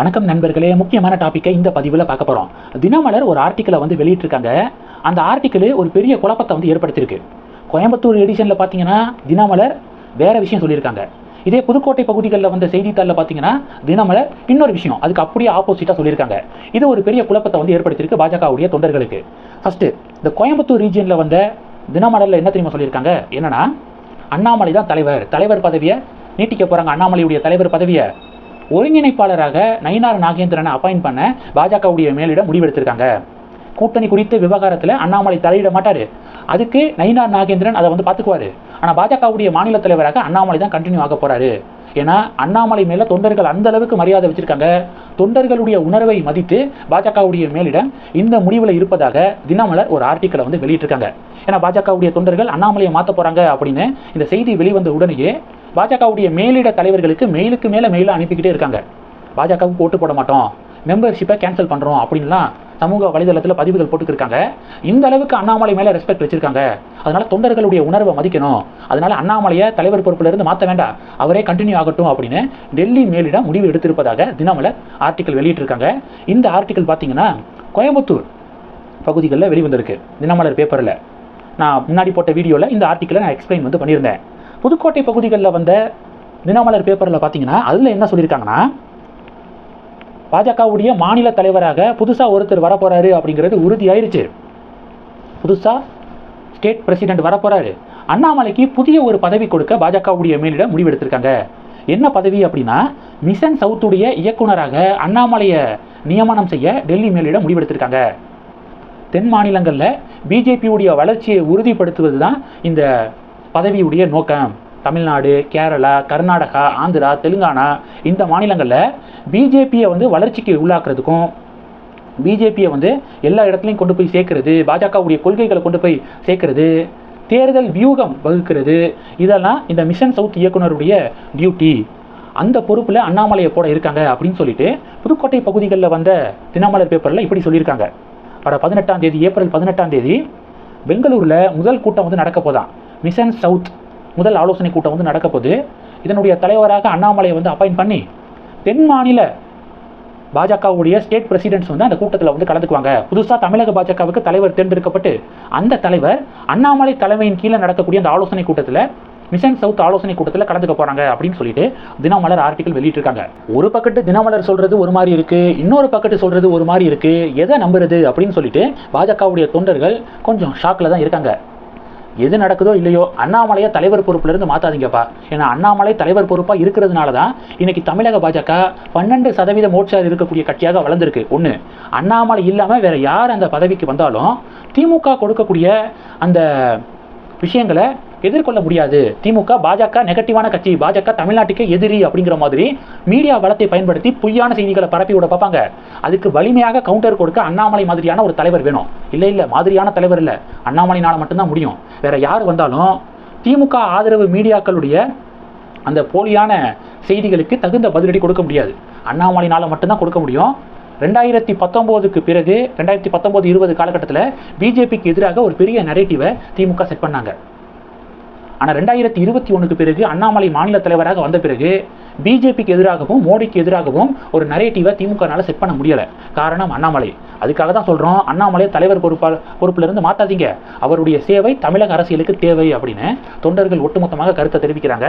வணக்கம் நண்பர்களே. முக்கியமான டாப்பிக்கை இந்த பதிவில் பார்க்க போகிறோம் தினமலர் ஒரு ஆர்டிக்கலை வந்து வெளியிட்டிருக்காங்க. அந்த ஆர்டிக்கல் ஒரு பெரிய குழப்பத்தை வந்து ஏற்படுத்தியிருக்கு. கோயம்புத்தூர் எடிஷனில் பார்த்தீங்கன்னா தினமலர் வேறு விஷயம் சொல்லியிருக்காங்க. இதே புதுக்கோட்டை பகுதிகளில் வந்த செய்தித்தாளில் பார்த்தீங்கன்னா தினமலர் இன்னொரு விஷயம். அதுக்கு அப்படியே ஆப்போசிட்டாக சொல்லியிருக்காங்க. இது ஒரு பெரிய குழப்பத்தை வந்து ஏற்படுத்தியிருக்கு பாஜகவுடைய தொண்டர்களுக்கு. ஃபஸ்ட்டு இந்த கோயம்புத்தூர் ரீஜியனில் வந்த தினமலரில் என்ன தெரியுமா சொல்லியிருக்காங்க? என்னன்னா அண்ணாமலை தான் தலைவர். தலைவர் பதவியை நீட்டிக்க போகிறாங்க அண்ணாமலையுடைய தலைவர் பதவியை. ஒருங்கிணைப்பாளராக நயினார் நாகேந்திரனை அப்பாயின் பண்ண பாஜகவுடைய மேலிடம் முடிவெடுத்திருக்காங்க. கூட்டணி குறித்த விவகாரத்தில் அண்ணாமலை தலையிட மாட்டார். அதுக்கு நயினார் நாகேந்திரன் அதை வந்து பார்த்துக்குவாரு ஆனால் பாஜகவுடைய மாநில தலைவராக அண்ணாமலை தான் கண்டினியூ ஆக போறாரு. ஏன்னா அண்ணாமலை மேல தொண்டர்கள் அந்த அளவுக்கு மரியாதை வச்சிருக்காங்க. தொண்டர்களுடைய உணர்வை மதித்து பாஜகவுடைய மேலிடம் இந்த முடிவில் இருப்பதாக தினமலர் ஒரு ஆர்டிக்கலை வந்து வெளியிட்டிருக்காங்க. ஏன்னா பாஜகவுடைய தொண்டர்கள் அண்ணாமலையை மாற்ற போறாங்க அப்படின்னு இந்த செய்தி வெளிவந்த உடனேயே பாஜகவுடைய மேலிட தலைவர்களுக்கு மெயிலுக்கு மேலே மெயிலாக அனுப்பிக்கிட்டே இருக்காங்க. பாஜகவுக்கு ஓட்டு போட மாட்டோம். மெம்பர்ஷிப்பை கேன்சல் பண்ணுறோம் அப்படின்லாம் சமூக வலைதளத்தில் பதிவுகள் போட்டுக்கிருக்காங்க. இந்த அளவுக்கு அண்ணாமலை மேலே ரெஸ்பெக்ட் வச்சிருக்காங்க. அதனால தொண்டர்களுடைய உணர்வை மதிக்கணும். அதனால அண்ணாமலையை தலைவர் பொறுப்பிலிருந்து மாற்ற வேண்டாம். அவரே கண்டினியூ ஆகட்டும் அப்படின்னு டெல்லி மேலிடம் முடிவு எடுத்திருப்பதாக தினமலர் ஆர்டிக்கல் வெளியிட்டிருக்காங்க. இந்த ஆர்டிக்கல் பார்த்தீங்கன்னா கோயம்புத்தூர் பகுதிகளில் வெளிவந்திருக்கு. தினமலர் பேப்பரில் நான் முன்னாடி போட்ட வீடியோவில் இந்த ஆர்டிக்கலை நான் எக்ஸ்பிளைன் வந்து பண்ணியிருந்தேன். புதுக்கோட்டை பகுதிகளில் வந்த தினமலர் பேப்பரில் பார்த்தீங்கன்னா அதில் என்ன சொல்லியிருக்காங்கன்னா பாஜகவுடைய மாநில தலைவராக புதுசாக ஒருத்தர் வரப்போகிறாரு அப்படிங்கிறது உறுதியாயிருச்சு. புதுசாக ஸ்டேட் பிரசிடென்ட் வரப்போகிறாரு அண்ணாமலைக்கு புதிய ஒரு பதவி கொடுக்க பாஜகவுடைய மேலிடம் முடிவெடுத்திருக்காங்க. என்ன பதவி அப்படின்னா மிஷன் சவுத்துடைய இயக்குனராக அண்ணாமலையை நியமனம் செய்ய டெல்லி மேலிடம் முடிவெடுத்திருக்காங்க. தென் மாநிலங்களில் பிஜேபியுடைய வளர்ச்சியை உறுதிப்படுத்துவது தான் இந்த பதவியுடைய நோக்கம். தமிழ்நாடு கேரளா கர்நாடகா ஆந்திரா தெலுங்கானா இந்த மாநிலங்களில் பிஜேபியை வந்து வளர்ச்சிக்கு உள்ளாக்குறதுக்கும் பிஜேபியை வந்து எல்லா இடத்துலையும் கொண்டு போய் சேர்க்கறது பாஜகவுடைய கொள்கைகளை கொண்டு போய் சேர்க்கறது தேர்தல் வியூகம் வகுக்கிறது இதெல்லாம் இந்த மிஷன் சவுத் இயக்குனருடைய டியூட்டி. அந்த பொறுப்பில் அண்ணாமலையை போட இருக்காங்க அப்படின்னு சொல்லிட்டு புதுக்கோட்டை பகுதிகளில் வந்த தினமலர் பேப்பரில் இப்படி சொல்லியிருக்காங்க. வர பதினெட்டாம் தேதி ஏப்ரல் பதினெட்டாம் தேதி பெங்களூரில் முதல் கூட்டம் வந்து நடக்க போதான். மிஷன் சவுத் முதல் ஆலோசனை கூட்டம் வந்து நடக்கப்போகுது இதனுடைய தலைவராக அண்ணாமலையை வந்து அப்பாயின்ட் பண்ணி தென் மாநில பாஜகவுடைய ஸ்டேட் பிரசிடென்ட்ஸ் வந்து அந்த கூட்டத்தில் வந்து கலந்துக்குவாங்க. புதுசாக தமிழக பாஜகவுக்கு தலைவர் தேர்ந்தெடுக்கப்பட்டு அந்த தலைவர் அண்ணாமலை தலைமையின் கீழே நடக்கக்கூடிய அந்த ஆலோசனை கூட்டத்தில் மிஷன் சவுத் ஆலோசனை கூட்டத்தில் கலந்துக்க போகிறாங்க அப்படின்னு சொல்லிட்டு தினமலர் ஆர்டிக்கல் வெளியிட்டிருக்காங்க. ஒரு பக்கத்து தினமலர் சொல்கிறது ஒரு மாதிரி இருக்குது இன்னொரு பக்கத்து சொல்கிறது ஒரு மாதிரி இருக்குது எதை நம்புறது அப்படின்னு சொல்லிட்டு பாஜகவுடைய தொண்டர்கள் கொஞ்சம் ஷாக்கில் தான் இருக்காங்க. எது நடக்குதோ இல்லையோ அண்ணாமலையை தலைவர் பொறுப்புல இருந்து மாத்தாதீங்கப்பா. ஏன்னா அண்ணாமலை தலைவர் பொறுப்பா இருக்கிறதுனால தான் இன்னைக்கு தமிழக பாஜக பன்னெண்டு சதவீத மோட்சார் இருக்கக்கூடிய கட்சியாக வளர்ந்துருக்கு. ஒன்று அண்ணாமலை இல்லாமல் வேற யார் அந்த பதவிக்கு வந்தாலும் திமுக கொடுக்கக்கூடிய அந்த விஷயங்களை எதிர்கொள்ள முடியாது. திமுக பாஜக நெகட்டிவான கட்சி. பாஜக தமிழ்நாட்டுக்கே எதிரி அப்படிங்கிற மாதிரி மீடியா வளத்தை பயன்படுத்தி பொய்யான செய்திகளை பரப்பி விட பார்ப்பாங்க. அதுக்கு வலிமையாக கவுண்டர் கொடுக்க அண்ணாமலை மாதிரியான ஒரு தலைவர் வேணும். இல்லை இல்லை மாதிரியான தலைவர் இல்லை. அண்ணாமலைனால மட்டும்தான் முடியும். வேற யார் வந்தாலும் திமுக ஆதரவு மீடியாக்களுடைய அந்த போலியான செய்திகளுக்கு தகுந்த பதிலடி கொடுக்க முடியாது. அண்ணாமலைனால மட்டும்தான் கொடுக்க முடியும். ரெண்டாயிரத்தி பத்தொம்போதுக்கு பிறகு ரெண்டாயிரத்தி பத்தொம்போது இருபது காலகட்டத்தில் பிஜேபிக்கு எதிராக ஒரு பெரிய நரேட்டிவை திமுக செட் பண்ணாங்க. ஆனால் ரெண்டாயிரத்தி இருபத்தி ஒன்றுக்கு பிறகு அண்ணாமலை மாநில தலைவராக வந்த பிறகு பிஜேபிக்கு எதிராகவும் மோடிக்கு எதிராகவும் ஒரு நரேட்டிவை திமுகனால் செட் பண்ண முடியலை. காரணம் அண்ணாமலை. அதுக்காக தான் சொல்கிறோம் அண்ணாமலை தலைவர் பொறுப்பால் பொறுப்பிலிருந்து மாற்றாதீங்க அவருடைய சேவை தமிழக அரசியலுக்கு தேவை அப்படின்னு தொண்டர்கள் ஒட்டுமொத்தமாக கருத்தை தெரிவிக்கிறாங்க.